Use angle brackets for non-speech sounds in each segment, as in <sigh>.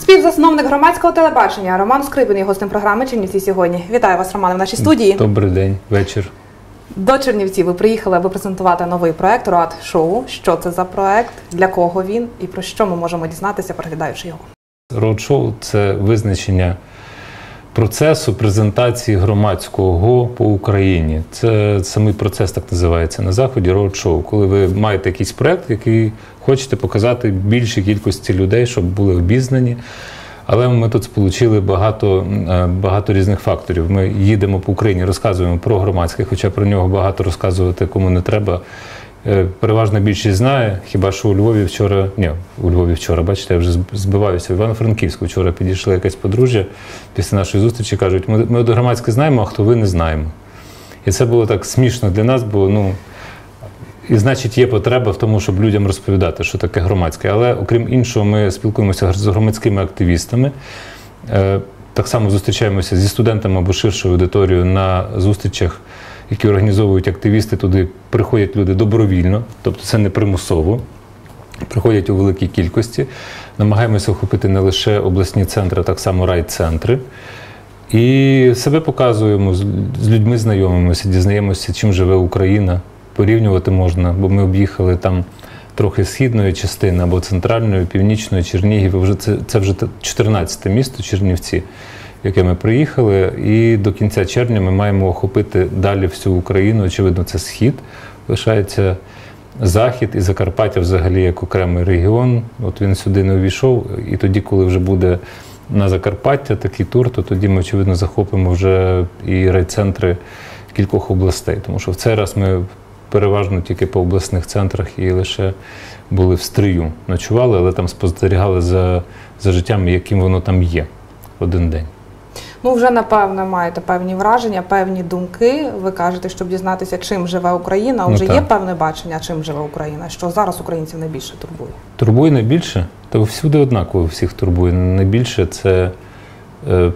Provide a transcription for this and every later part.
Співзасновник громадського телебачення Роман Скрипин є гостем програми Чернівці сьогодні. Вітаю вас, Романе, в нашій студії. Добрий день, вечір. До Чернівців ви приїхали, аби презентувати новий проект Руат Шоу. Що це за проект, для кого він і про що ми можемо дізнатися, переглядаючи його. Роудшоу це визначення процесу презентації громадського по Україні. Це самий процес так називається на заході роудшоу, коли ви маєте якийсь проект, який хочете показати більшій кількості людей, щоб були обізнані. Але ми тут сполучили багато е, багато різних факторів. Ми їдемо по Україні, розказуємо про громадське, хоча про нього багато розказувати кому не треба. Е, переважна більшість знає, хіба що у Львові вчора, ні, у Львові вчора, бачите, я вже збиваюся. В Івано-Франківську вчора підійшли якесь подружжя після нашої зустрічі кажуть, ми ми до громадське знаємо, а хто ви не знаємо. І це було так смішно для нас, бо ну. І значить, є потреба в тому, щоб людям розповідати, що таке громадське. Але окрім іншого, ми спілкуємося з громадськими активістами. Е, так само зустрічаємося зі студентами або ширшою аудиторією на зустрічах, які організовують активісти. Туди приходять люди добровільно, тобто це не примусово. Приходять у великій кількості. Намагаємося охопити не лише обласні центри, а так само райцентри. І себе показуємо, з людьми знайомимося, дізнаємося, чим живе Україна порівнювати можна, бо ми об'їхали там трохи східної частини або центральної, північної Чернігів. Вже це, це вже 14 місто Чернівці, яке ми приїхали. І до кінця червня ми маємо охопити далі всю Україну. Очевидно, це схід. Лишається захід і Закарпаття взагалі як окремий регіон. От він сюди не увійшов. І тоді, коли вже буде на Закарпаття такий тур, то тоді ми, очевидно, захопимо вже і райцентри кількох областей. Тому що в цей раз ми переважно тільки по обласних центрах і лише були в стрию. Ночували, але там спостерігали за, за життям, яким воно там є один день. Ну, вже напевно маєте певні враження, певні думки. Ви кажете, щоб дізнатися, чим живе Україна. Вже ну, є певне бачення, чим живе Україна. Що зараз українців найбільше турбує? Турбує найбільше? Та всюди однаково всіх турбує. Найбільше це е,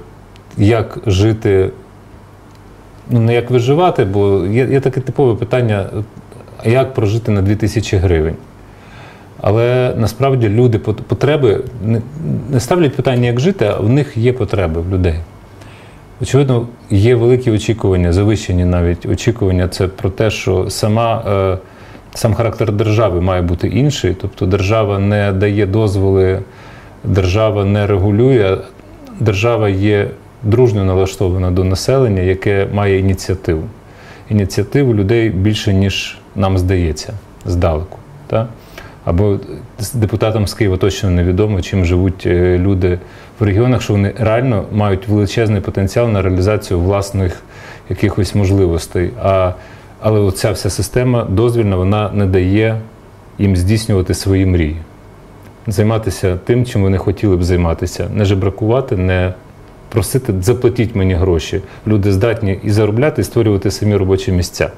як жити ну не як виживати, бо є є таке типове питання, як прожити на 2000 гривень. Але насправді люди потреби не, ставлять питання, як жити, а в них є потреби в людей. Очевидно, є великі очікування, завищені навіть очікування це про те, що сама, е, сам характер держави має бути інший. Тобто держава не дає дозволи, держава не регулює, держава є дружньо налаштована до населення, яке має ініціативу. Ініціативу людей більше, ніж нам здається, здалеку. Так? Або депутатам з Києва точно невідомо, чим живуть е, люди в регіонах, що вони реально мають величезний потенціал на реалізацію власних якихось можливостей. А, Але оця вся система дозвільна вона не дає їм здійснювати свої мрії, займатися тим, чим вони хотіли б займатися, не жебракувати, не просити заплатіть мені гроші. Люди здатні і заробляти, і створювати самі робочі місця,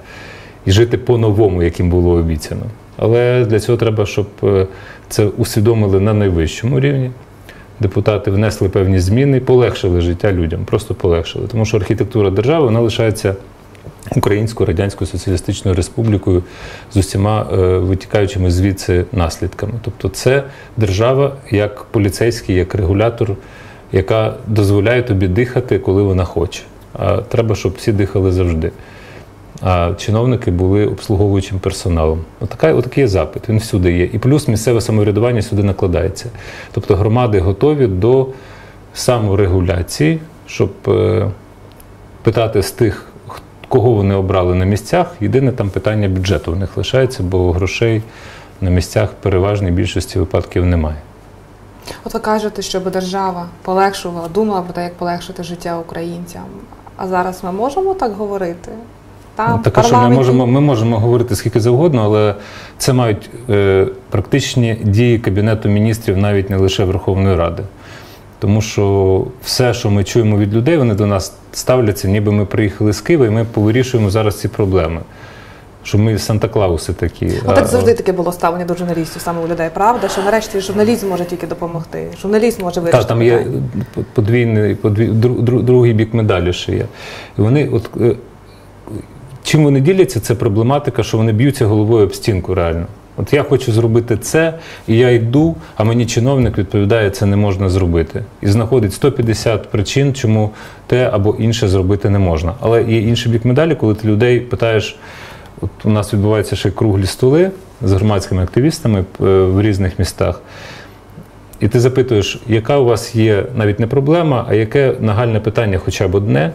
і жити по-новому, яким було обіцяно. Але для цього треба, щоб е, це усвідомили на найвищому рівні. Депутати внесли певні зміни, полегшили життя людям, просто полегшили. Тому що архітектура держави вона лишається Українською Радянською Соціалістичною Республікою з усіма е, витікаючими звідси наслідками. Тобто, це держава як поліцейський, як регулятор яка дозволяє тобі дихати, коли вона хоче. А треба, щоб всі дихали завжди. А чиновники були обслуговуючим персоналом. Отакий є запит, він всюди є. І плюс місцеве самоврядування сюди накладається. Тобто громади готові до саморегуляції, щоб е, питати з тих, кого вони обрали на місцях. Єдине там питання бюджету в них лишається, бо грошей на місцях переважній більшості випадків немає. От ви кажете, щоб держава полегшувала, думала про те, як полегшити життя українцям. А зараз ми можемо так говорити? Там, так, парламенті... що ми можемо ми можемо говорити скільки завгодно, але це мають е, практичні дії Кабінету міністрів навіть не лише Верховної Ради. Тому що все, що ми чуємо від людей, вони до нас ставляться, ніби ми приїхали з Києва, і ми повирішуємо зараз ці проблеми що ми Санта-Клауси такі. Ну так завжди таке було ставлення до журналістів, саме у людей, правда? Що нарешті журналізм може тільки допомогти. Журналіст може вирішити. Так, там є подвійний, подвій, другий бік медалі ще є. І вони, от е, чим вони діляться, це проблематика, що вони б'ються головою об стінку реально. От я хочу зробити це, і я йду, а мені чиновник відповідає, це не можна зробити. І знаходить 150 причин, чому те або інше зробити не можна. Але є інший бік медалі, коли ти людей питаєш, от у нас відбуваються ще круглі столи з громадськими активістами е, в різних містах. І ти запитуєш, яка у вас є навіть не проблема, а яке нагальне питання хоча б одне,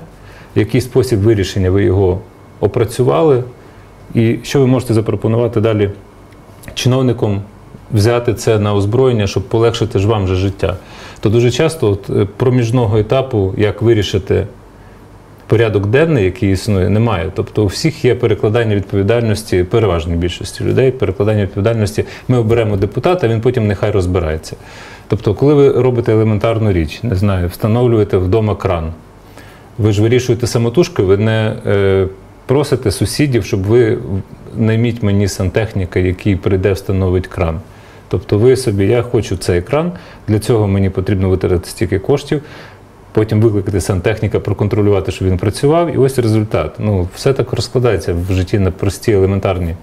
який спосіб вирішення ви його опрацювали, і що ви можете запропонувати далі чиновникам взяти це на озброєння, щоб полегшити ж вам же життя. То дуже часто от, е, проміжного етапу, як вирішити порядок денний, який існує, немає. Тобто у всіх є перекладання відповідальності, переважній більшості людей, перекладання відповідальності. Ми оберемо депутата, він потім нехай розбирається. Тобто, коли ви робите елементарну річ, не знаю, встановлюєте вдома кран, ви ж вирішуєте самотужки, ви не е, просите сусідів, щоб ви найміть мені сантехніка, який прийде, встановить кран. Тобто ви собі, я хочу цей кран, для цього мені потрібно витратити стільки коштів, потім викликати сантехніка, проконтролювати, щоб він працював, і ось результат. Ну, Все так розкладається в житті на прості елементарні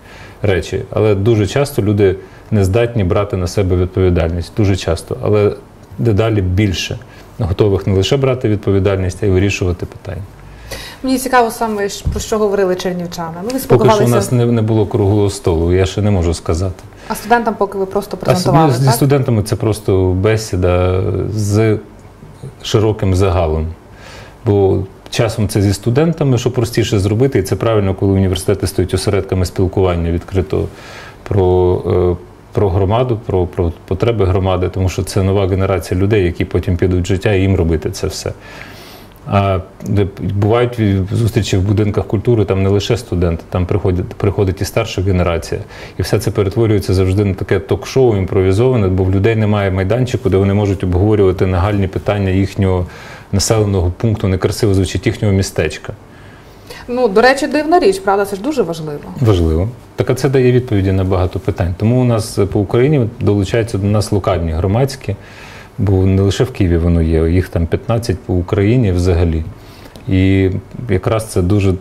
речі. Але дуже часто люди не здатні брати на себе відповідальність. Дуже часто. Але дедалі більше готових не лише брати відповідальність, а й вирішувати питання. Мені цікаво саме про що говорили чернівчани. Ну, ви Поки що у нас не, не було круглого столу, я ще не можу сказати. А студентам, поки ви просто презентували? А, ну, Зі студентами це просто бесіда з широким загалом. Бо часом це зі студентами, що простіше зробити, і це правильно, коли університети стають осередками спілкування відкрито про. Е, про громаду, про про потреби громади, тому що це нова генерація людей, які потім підуть в життя і їм робити це все. А бувають зустрічі в будинках культури, там не лише студенти, там приходять приходить і старша генерація. І все це перетворюється завжди на таке ток-шоу імпровізоване, бо в людей немає майданчику, де вони можуть обговорювати нагальні питання їхнього населеного пункту, некрасиво звучить їхнього містечка. Ну, до речі, дивна річ, правда, це ж дуже важливо. Важливо. Так а це дає відповіді на багато питань. Тому у нас по Україні долучаються до нас локальні громадські, бо не лише в Києві воно є, їх там 15 по Україні взагалі. І якраз це дуже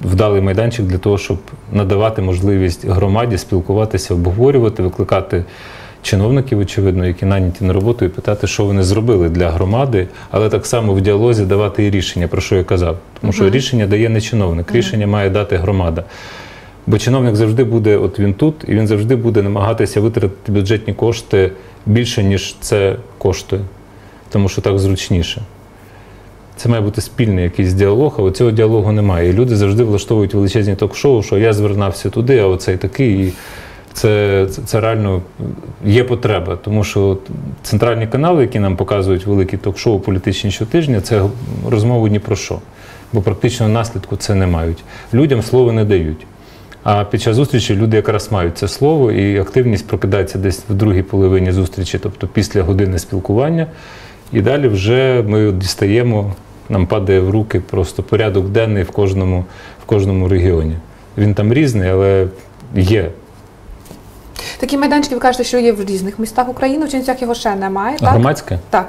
вдалий майданчик для того, щоб надавати можливість громаді спілкуватися, обговорювати, викликати чиновників, очевидно, які наняті на роботу, і питати, що вони зробили для громади, але так само в діалозі давати і рішення, про що я казав. Тому що рішення дає не чиновник, рішення має дати громада. Бо чиновник завжди буде, от він тут, і він завжди буде намагатися витратити бюджетні кошти більше, ніж це коштує, тому що так зручніше. Це має бути спільний якийсь діалог, а цього діалогу немає. І люди завжди влаштовують величезні ток-шоу, що я звернався туди, а оцей такий. І це, це, це реально є потреба, тому що центральні канали, які нам показують великі ток-шоу політичні щотижня, це розмови ні про що. Бо практично наслідку це не мають. Людям слово не дають. А під час зустрічі люди якраз мають це слово, і активність прокидається десь в другій половині зустрічі, тобто після години спілкування. І далі вже ми дістаємо, нам падає в руки просто порядок денний в кожному, в кожному регіоні. Він там різний, але є. Такі майданчики, ви кажете, що є в різних містах України, в Чернівцях його ще немає. так? Громадське? Так.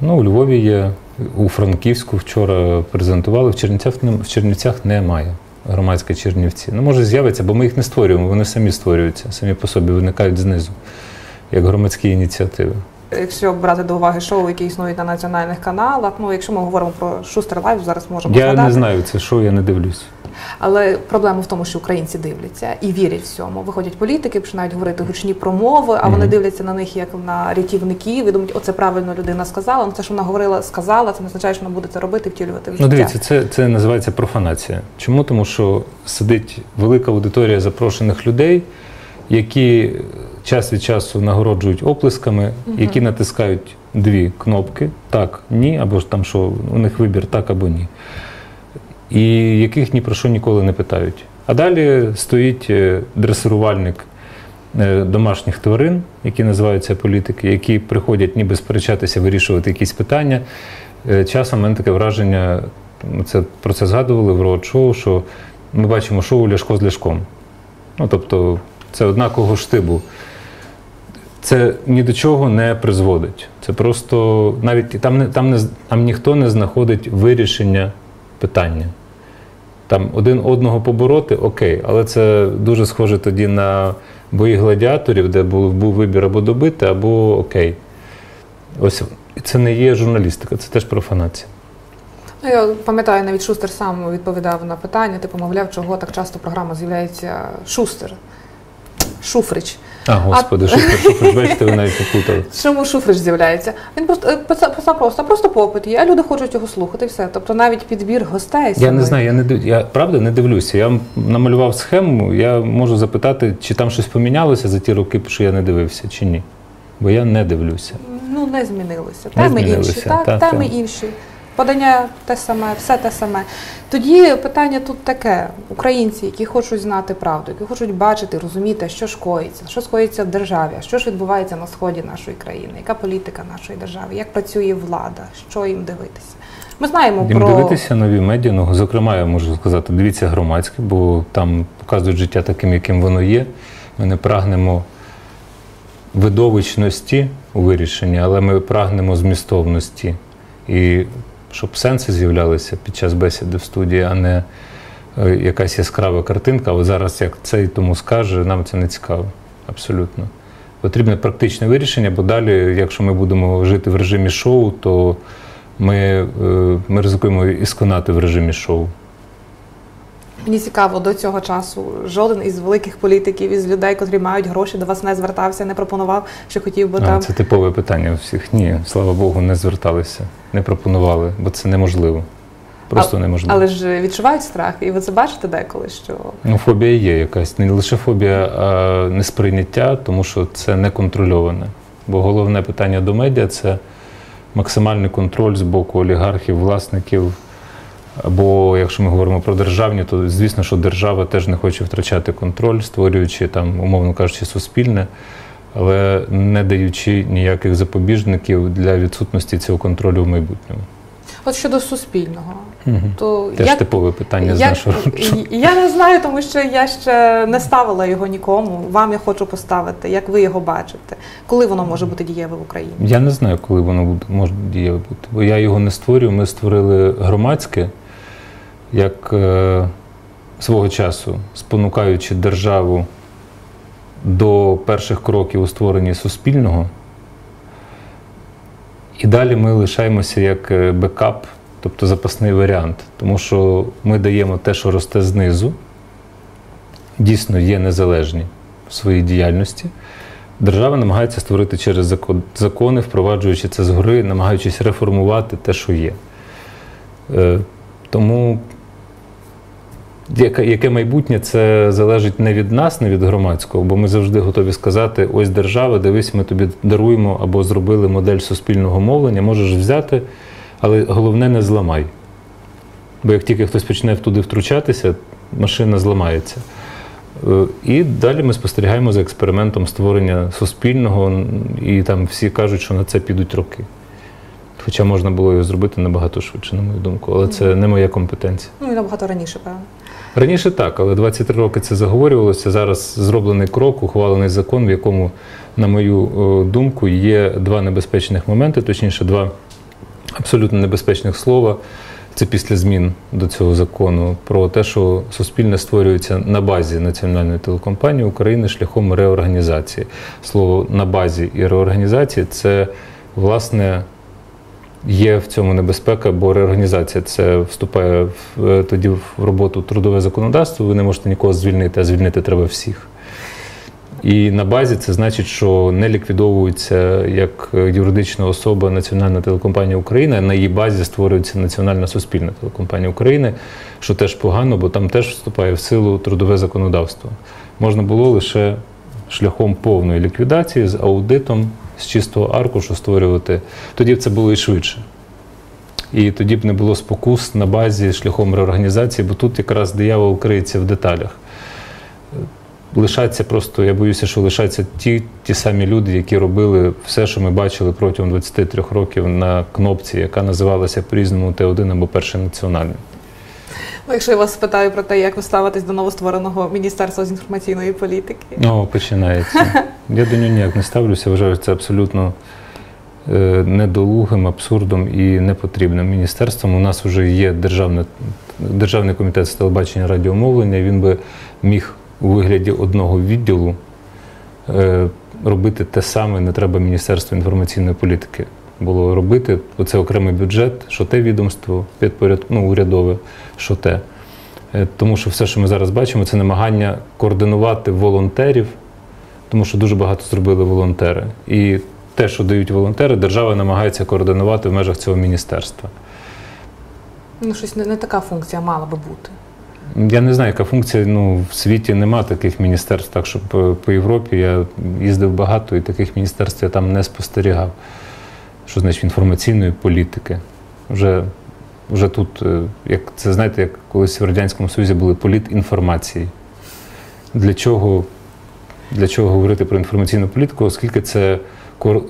Ну, у Львові є, у Франківську вчора презентували, в Чернівцях, в Чернівцях немає. Громадське Чернівці. Ну, може, з'явиться, бо ми їх не створюємо, вони самі створюються, самі по собі виникають знизу, як громадські ініціативи. Якщо брати до уваги шоу, які існують на національних каналах, ну якщо ми говоримо про Шустер Лайв, зараз можемо Я згадати. не знаю це шоу, я не дивлюсь. Але проблема в тому, що українці дивляться і вірять всьому. Виходять політики, починають говорити гучні промови, а вони дивляться на них як на рятівників і думають, оце правильно людина сказала. Ну це що вона говорила, сказала, це не означає, що вона буде це робити, втілювати в життя. Ну, дивіться, це це називається профанація. Чому? Тому що сидить велика аудиторія запрошених людей, які час від часу нагороджують оплесками, які натискають дві кнопки так, ні, або ж там що у них вибір так або ні і яких ні про що ніколи не питають. А далі стоїть е, дресирувальник е, домашніх тварин, які називаються політики, які приходять ніби сперечатися, вирішувати якісь питання. Е, часом в мене таке враження, це про це згадували в роуд-шоу, що ми бачимо шоу Ляшко з Ляшком. Ну, тобто, це однакового штибу. Це ні до чого не призводить. Це просто навіть там не там не там ніхто не знаходить вирішення питання. Там один одного побороти окей, але це дуже схоже тоді на бої гладіаторів, де був, був вибір або добити, або окей. Ось це не є журналістика, це теж профанація. Ну, я пам'ятаю, навіть Шустер сам відповідав на питання, типу, мовляв, чого так часто програма з'являється Шустер. Шуфрич. А, господи, <laughs> Шуфрич, Шуфрич, бачите, ви навіть попутали. Чому Шуфрич з'являється? Він просто е, просто, просто попит є, а люди хочуть його слухати, і все. Тобто навіть підбір гостей. Я не знаю, я не я правда не дивлюся. Я намалював схему, я можу запитати, чи там щось помінялося за ті роки, що я не дивився, чи ні. Бо я не дивлюся. Ну, не змінилося. Не Теми інші, так, та, теми інші. Подання те саме, все те саме. Тоді питання тут таке: українці, які хочуть знати правду, які хочуть бачити, розуміти, що ж коїться, що скоїться в державі, що ж відбувається на сході нашої країни, яка політика нашої держави, як працює влада, що їм дивитися. Ми знаємо Їм про дивитися нові медіа, ну, зокрема, я можу сказати, дивіться громадське, бо там показують життя таким, яким воно є. Ми не прагнемо видовищності у вирішенні, але ми прагнемо змістовності. І щоб сенси з'являлися під час бесіди в студії, а не е, якась яскрава картинка. Але зараз, як цей тому скаже, нам це не цікаво. Абсолютно. Потрібне практичне вирішення, бо далі, якщо ми будемо жити в режимі шоу, то ми, е, ми ризикуємо і сконати в режимі шоу. Мені цікаво до цього часу. Жоден із великих політиків, із людей, котрі мають гроші, до вас не звертався, не пропонував, що хотів би А, там. Це типове питання у всіх. Ні, слава Богу, не зверталися, не пропонували, бо це неможливо. Просто А- неможливо. Але ж відчувають страх, і ви це бачите деколи, що Ну, фобія є якась. Не лише фобія, а несприйняття, тому що це неконтрольоване. Бо головне питання до медіа це максимальний контроль з боку олігархів, власників. Або якщо ми говоримо про державні, то звісно, що держава теж не хоче втрачати контроль, створюючи там, умовно кажучи, суспільне, але не даючи ніяких запобіжників для відсутності цього контролю в майбутньому. от щодо суспільного, Мгм. то Теж як, типове питання з нашого. я не знаю, тому що я ще не ставила його нікому. Вам я хочу поставити. Як ви його бачите? Коли воно може бути дієве в Україні? Я не знаю, коли воно буде, може дієве бути. Бо я його не створюю. Ми створили громадське, як е, свого часу, спонукаючи державу до перших кроків у створенні суспільного. І далі ми лишаємося як е, бекап, тобто запасний варіант. Тому що ми даємо те, що росте знизу, дійсно є незалежні в своїй діяльності. Держава намагається створити через закони, впроваджуючи це згори, намагаючись реформувати те, що є. Е, Тому яке, яке майбутнє це залежить не від нас, не від громадського, бо ми завжди готові сказати: ось держава, дивись, ми тобі даруємо або зробили модель суспільного мовлення, можеш взяти, але головне не зламай. Бо як тільки хтось почне туди втручатися, машина зламається. Е, І далі ми спостерігаємо за експериментом створення суспільного, і там всі кажуть, що на це підуть роки. Хоча можна було його зробити набагато швидше, на мою думку, але це не моя компетенція. Ну і набагато раніше, певно. Раніше так, але 23 роки це заговорювалося. Зараз зроблений крок, ухвалений закон, в якому, на мою е, думку, є два небезпечних моменти, точніше, два абсолютно небезпечних слова. Це після змін до цього закону про те, що суспільне створюється на базі національної телекомпанії України шляхом реорганізації. Слово на базі і реорганізації це власне є в цьому небезпека, бо реорганізація це вступає в, е, тоді в роботу трудове законодавство. Ви не можете нікого звільнити, а звільнити треба всіх. І на базі це значить, що не ліквідовується як е, юридична особа Національна телекомпанія України, а на її базі створюється Національна суспільна телекомпанія України, що теж погано, бо там теж вступає в силу трудове законодавство. Можна було лише шляхом повної ліквідації з аудитом, з чистого аркушу створювати. Тоді б це було і швидше. І тоді б не було спокус на базі шляхом реорганізації, бо тут якраз диявол криється в деталях лишаться просто, я боюся, що лишаться ті, ті самі люди, які робили все, що ми бачили протягом 23 років на кнопці, яка називалася по-різному Т1 або перший національний. Ну, якщо я вас спитаю про те, як ви ставитесь до новоствореного міністерства з інформаційної політики, О, починається. <laughs> Я до нього ніяк не ставлюся, вважаю, це абсолютно е, недолугим, абсурдом і непотрібним міністерством. У нас вже є державне, державний комітет з телебачення радіомовлення. Він би міг у вигляді одного відділу е, робити те саме не треба Міністерству інформаційної політики. Було робити оце окремий бюджет, що те відомство, підпоряд, ну, урядове, що те. Е, Тому що все, що ми зараз бачимо, це намагання координувати волонтерів, тому що дуже багато зробили волонтери. І те, що дають волонтери, держава намагається координувати в межах цього міністерства. Ну, щось не, не така функція мала би бути. Я не знаю, яка функція. Ну, в світі нема таких міністерств, так що по, по Європі я їздив багато і таких міністерств я там не спостерігав. Що значить інформаційної політики? Вже, вже тут, е, як це знаєте, як колись в Радянському Союзі були політ інформації. Для чого, для чого говорити про інформаційну політику, оскільки це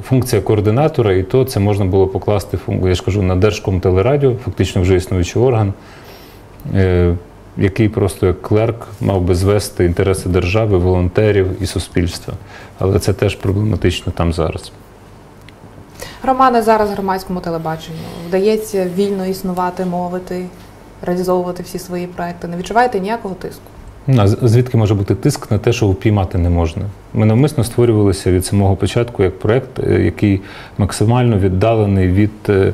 функція координатора, і то це можна було покласти я ж кажу, на Держкомтелерадіо, фактично вже існуючий орган. Е, який просто як клерк мав би звести інтереси держави, волонтерів і суспільства. Але це теж проблематично там зараз. Романе зараз громадському телебаченню вдається вільно існувати, мовити, реалізовувати всі свої проекти. Не відчуваєте ніякого тиску? Ну, А звідки може бути тиск на те, що впіймати не можна? Ми навмисно створювалися від самого початку як проект, е, який максимально віддалений від е,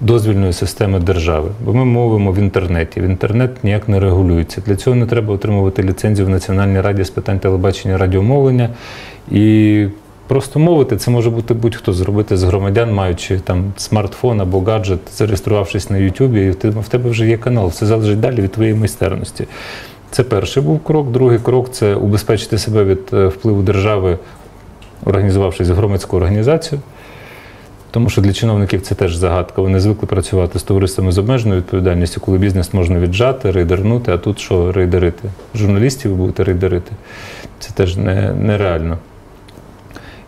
дозвільної системи держави. Бо ми мовимо в інтернеті. В інтернет ніяк не регулюється. Для цього не треба отримувати ліцензію в Національній раді з питань телебачення радіомовлення. І просто мовити це може бути будь-хто зробити з громадян, маючи там смартфон або гаджет, зареєструвавшись на Ютубі, і в тебе- вже є канал. Все залежить далі від твоєї майстерності. Це перший був крок. Другий крок це убезпечити себе від е, впливу держави, організувавшись в громадську організацію. Тому що для чиновників це теж загадка. Вони звикли працювати з товариствами з обмеженою відповідальністю, коли бізнес можна віджати, рейдернути, а тут що рейдерити? Журналістів будете рейдерити. Це теж не, нереально.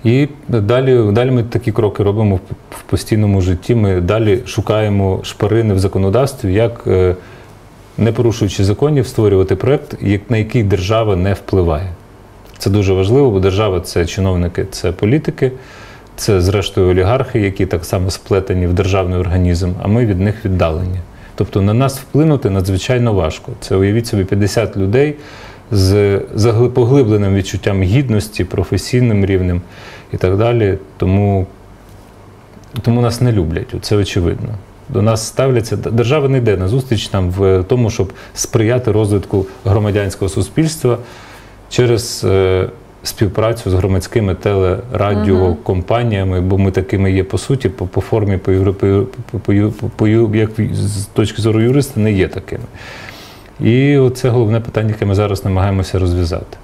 І далі, далі ми такі кроки робимо в, постійному житті. Ми далі шукаємо шпарини в законодавстві, як, е, не порушуючи законів, створювати проєкт, на який держава не впливає. Це дуже важливо, бо держава це чиновники, це політики, це зрештою олігархи, які так само сплетені в державний організм, а ми від них віддалені. Тобто на нас вплинути надзвичайно важко. Це уявіть собі 50 людей з поглибленим відчуттям гідності, професійним рівнем і так далі. Тому, тому нас не люблять, це очевидно. До нас ставляться держава не йде на зустріч нам в тому, щоб сприяти розвитку громадянського суспільства через е, співпрацю з громадськими телерадіокомпаніями, бо ми такими є по суті, по, по формі, по, євро- по, по, по, по, по як з точки зору юриста, не є такими. І це головне питання, яке ми зараз намагаємося розв'язати.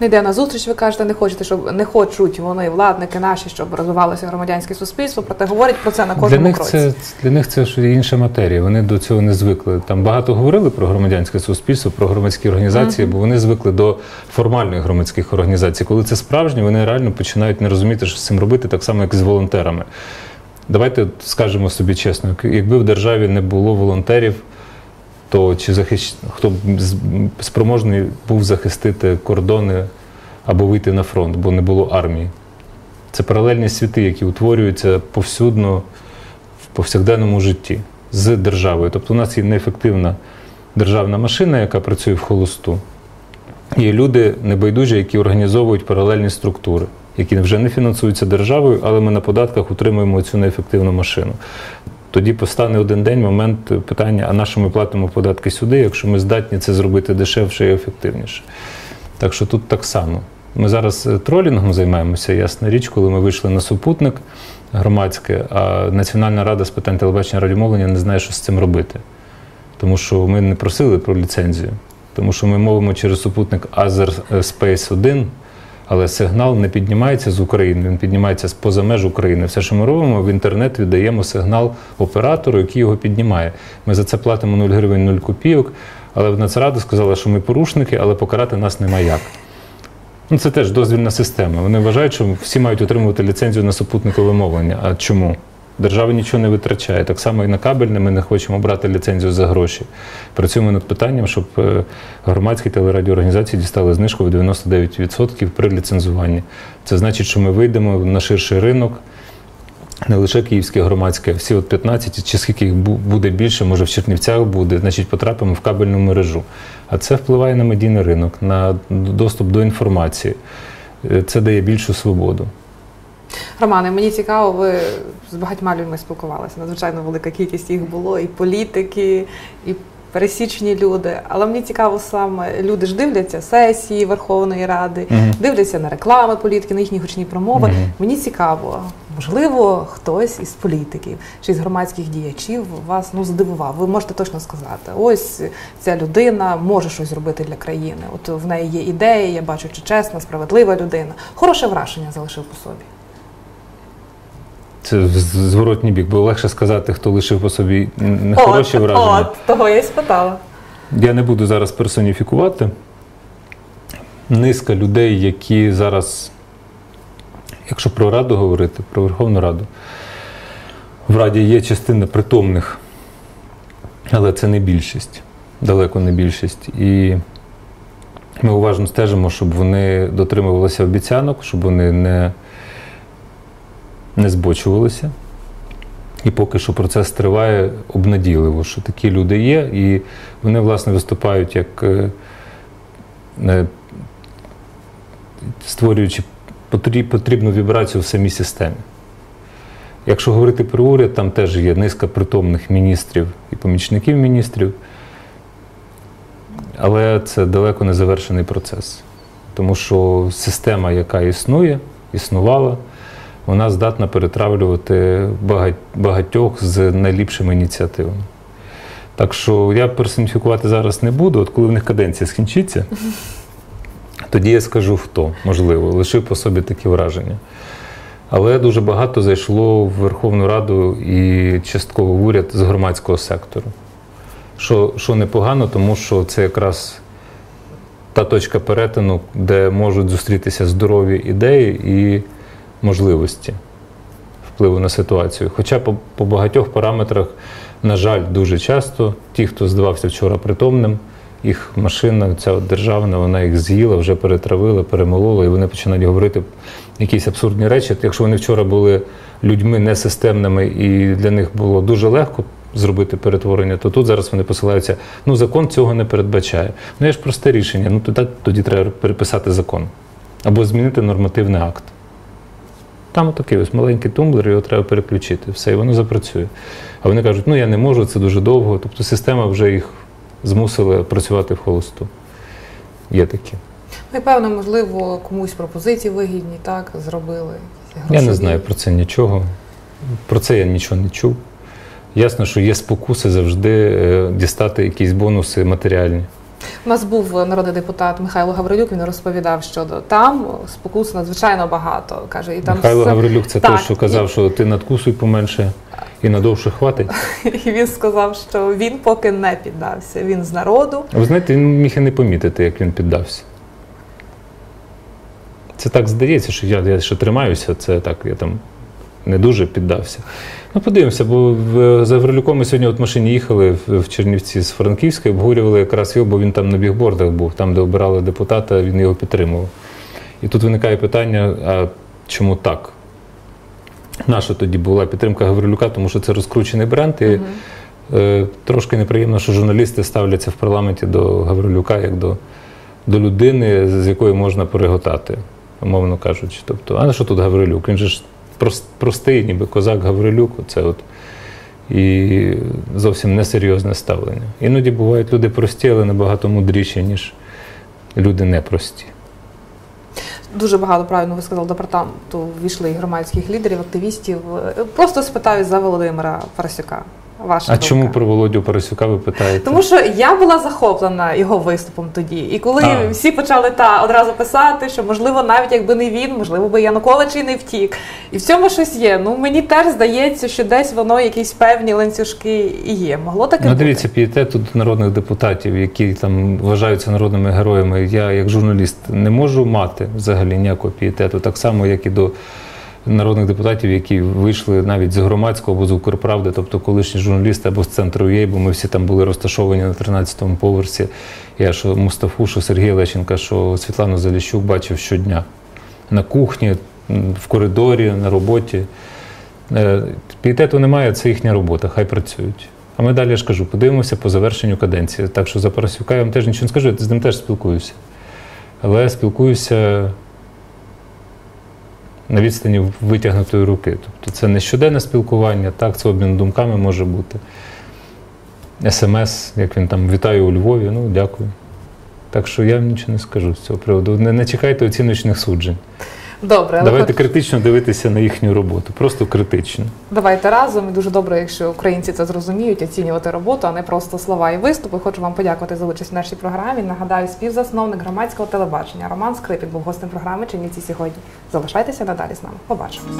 Не йде на зустріч, ви кажете, не хочете, щоб не хочуть вони, владники наші, щоб розвивалося громадянське суспільство, проте говорять про це на Для них, кроці. це, для них це ж інша матерія. Вони до цього не звикли. Там багато говорили про громадянське суспільство, про громадські організації, бо вони звикли до формальних громадських організацій. Коли це справжні, вони реально починають не розуміти, що з цим робити, так само, як з волонтерами. Давайте скажемо собі чесно, якби в державі не було волонтерів, то чи захищ... хто спроможний був захистити кордони або вийти на фронт, бо не було армії. Це паралельні світи, які утворюються повсюдно в повсякденному житті з державою. Тобто у нас є неефективна державна машина, яка працює в холосту. Є люди небайдужі, які організовують паралельні структури, які вже не фінансуються державою, але ми на податках утримуємо цю неефективну машину. Тоді постане один день момент питання: а на що ми платимо податки сюди, якщо ми здатні це зробити дешевше і ефективніше. Так що тут так само. Ми зараз е, тролінгом займаємося, ясна річ, коли ми вийшли на супутник громадське, а Національна рада з питань телебачення радіомовлення не знає, що з цим робити. Тому що ми не просили про ліцензію, тому що ми мовимо через супутник Azure Space 1, але сигнал не піднімається з України, він піднімається з поза меж України. Все, що ми робимо, в інтернет віддаємо сигнал оператору, який його піднімає. Ми за це платимо 0 гривень 0 копійок, але в Нацраду сказала, що ми порушники, але покарати нас нема як. Ну, це теж дозвільна система. Вони вважають, що всі мають отримувати ліцензію на супутникове мовлення. А чому? Держава нічого не витрачає. Так само і на кабельне ми не хочемо брати ліцензію за гроші. Працюємо над питанням, щоб е, громадські телерадіоорганізації дістали знижку в 99% при ліцензуванні. Це значить, що ми вийдемо на ширший ринок. Не лише київське громадське, всі от 15, чи скільки їх буде більше, може в Чернівцях буде, значить потрапимо в кабельну мережу. А це впливає на медійний ринок, на доступ до інформації. е, це дає більшу свободу. Романе, мені цікаво, ви з багатьма людьми спілкувалися. Надзвичайно велика кількість їх було, і політики, і пересічні люди. Але мені цікаво саме люди ж дивляться сесії Верховної Ради, Мгм. дивляться на реклами політики, на їхні гучні промови. Мгм. Мені цікаво, можливо, хтось із політиків чи з громадських діячів вас ну здивував. Ви можете точно сказати, ось ця людина може щось зробити для країни. От в неї є ідеї, я бачу, чи чесна, справедлива людина. Хороше враження залишив по собі. Це в зворотній бік, бо легше сказати, хто лишив по собі нехороші от, враження. От, того я й спитала. Я не буду зараз персоніфікувати. Низка людей, які зараз, якщо про Раду говорити, про Верховну Раду, в Раді є частина притомних, але це не більшість, далеко не більшість. І ми уважно стежимо, щоб вони дотримувалися обіцянок, щоб вони не, не збочувалися. І поки що процес триває обнадійливо, що такі люди є, і вони, власне, виступають як е, е, створюючи потрібну вібрацію в самій системі. Якщо говорити про уряд, там теж є низка притомних міністрів і помічників міністрів, але це далеко не завершений процес. Тому що система, яка існує, існувала, вона здатна перетравлювати багатьох з найліпшими ініціативами. Так що я персоніфікувати зараз не буду. От коли в них каденція скінчиться, <laughs> тоді я скажу хто, можливо, лишив по собі такі враження. Але дуже багато зайшло в Верховну Раду і частково в уряд з громадського сектору. Що, що непогано, тому що це якраз та точка перетину, де можуть зустрітися здорові ідеї і можливості впливу на ситуацію. Хоча по, по багатьох параметрах, на жаль, дуже часто ті, хто здавався вчора притомним, їх машина, ця от державна, вона їх з'їла, вже перетравила, перемолола, і вони починають говорити якісь абсурдні речі. Якщо вони вчора були людьми несистемними і для них було дуже легко зробити перетворення, то тут зараз вони посилаються, ну закон цього не передбачає. Ну є ж просте рішення, ну тоді, тоді треба переписати закон або змінити нормативний акт. Там отакий ось маленький тумблер, його треба переключити. Все, і воно запрацює. А вони кажуть, ну я не можу, це дуже довго. Тобто система вже їх змусила працювати в холосту. Є такі. Ну і певно, можливо, комусь пропозиції вигідні, так, зробили. Я не знаю про це нічого. Про це я нічого не чув. Ясно, що є спокуси завжди е, дістати якісь бонуси матеріальні. У нас був народний депутат Михайло Гаврилюк, він розповідав, що там спокус надзвичайно багато. Каже, і там Михайло все- Гаврилюк це той, що казав, що ти надкусуй поменше і надовше хватить. <laughs> І він сказав, що він поки не піддався. Він з народу. А Ви знаєте, він міг і не помітити, як він піддався. Це так здається, що я, я ще тримаюся, це так, я там не дуже піддався. Ну, подивимося, бо за Гаврилюком ми сьогодні от в машині їхали в, Чернівці з Франківська, обговорювали якраз його, бо він там на бігбордах був, там, де обирали депутата, він його підтримував. І тут виникає питання: а чому так? Наша тоді була підтримка Гаврилюка, тому що це розкручений бренд. І е, трошки неприємно, що журналісти ставляться в парламенті до Гаврилюка як до, до людини, з якою можна переготати, умовно кажучи. Тобто, а на що тут Гаврилюк? Він же ж простий, ніби козак Гаврилюк. Це от. І зовсім несерйозне ставлення. Іноді бувають люди прості, але набагато мудріші, ніж люди непрості. Дуже багато правильно ви сказали департаменту ввійшли і громадських лідерів, активістів. Е, Просто спитаю за Володимира Парасюка. Ваша А думка. чому про Володю Парасюка ви питаєте? Тому що я була захоплена його виступом тоді. І коли А. всі почали та одразу писати, що можливо, навіть якби не він, можливо, би Янукович і не втік. І в цьому щось є. Ну мені теж здається, що десь воно якісь певні ланцюжки і є. Могло таке Ну, дивіться, пієтету до народних депутатів, які там вважаються народними героями. Я, як журналіст, не можу мати взагалі ніякого пієтету, так само, як і до народних депутатів, які вийшли навіть з громадського або з Укрправди, тобто колишні журналісти або з центру ЄЙ, бо ми всі там були розташовані на 13-му поверсі. Я що Мустафу, що Сергія Лещенка, що Світлану Заліщук бачив щодня на кухні, в коридорі, на роботі. Е, Пієтету немає, це їхня робота, хай працюють. А ми далі я ж кажу, подивимося по завершенню каденції. Так що за Парасюка я вам теж нічого не скажу, я з ним теж спілкуюся. Але спілкуюся на відстані витягнутої руки. Тобто це не щоденне спілкування, так, це обмін думками може бути. СМС, як він там вітаю у Львові, ну дякую. Так що я нічого не скажу з цього приводу. Не, не чекайте оціночних суджень. Добре, але Давайте критично дивитися на їхню роботу. Просто критично. давайте разом. І дуже добре, якщо українці це зрозуміють, оцінювати роботу, а не просто слова і виступи. Хочу вам подякувати за участь в нашій програмі. Нагадаю, співзасновник громадського телебачення Роман Скрипік був гостем програми Чиніці сьогодні. Залишайтеся надалі з нами. Побачимось.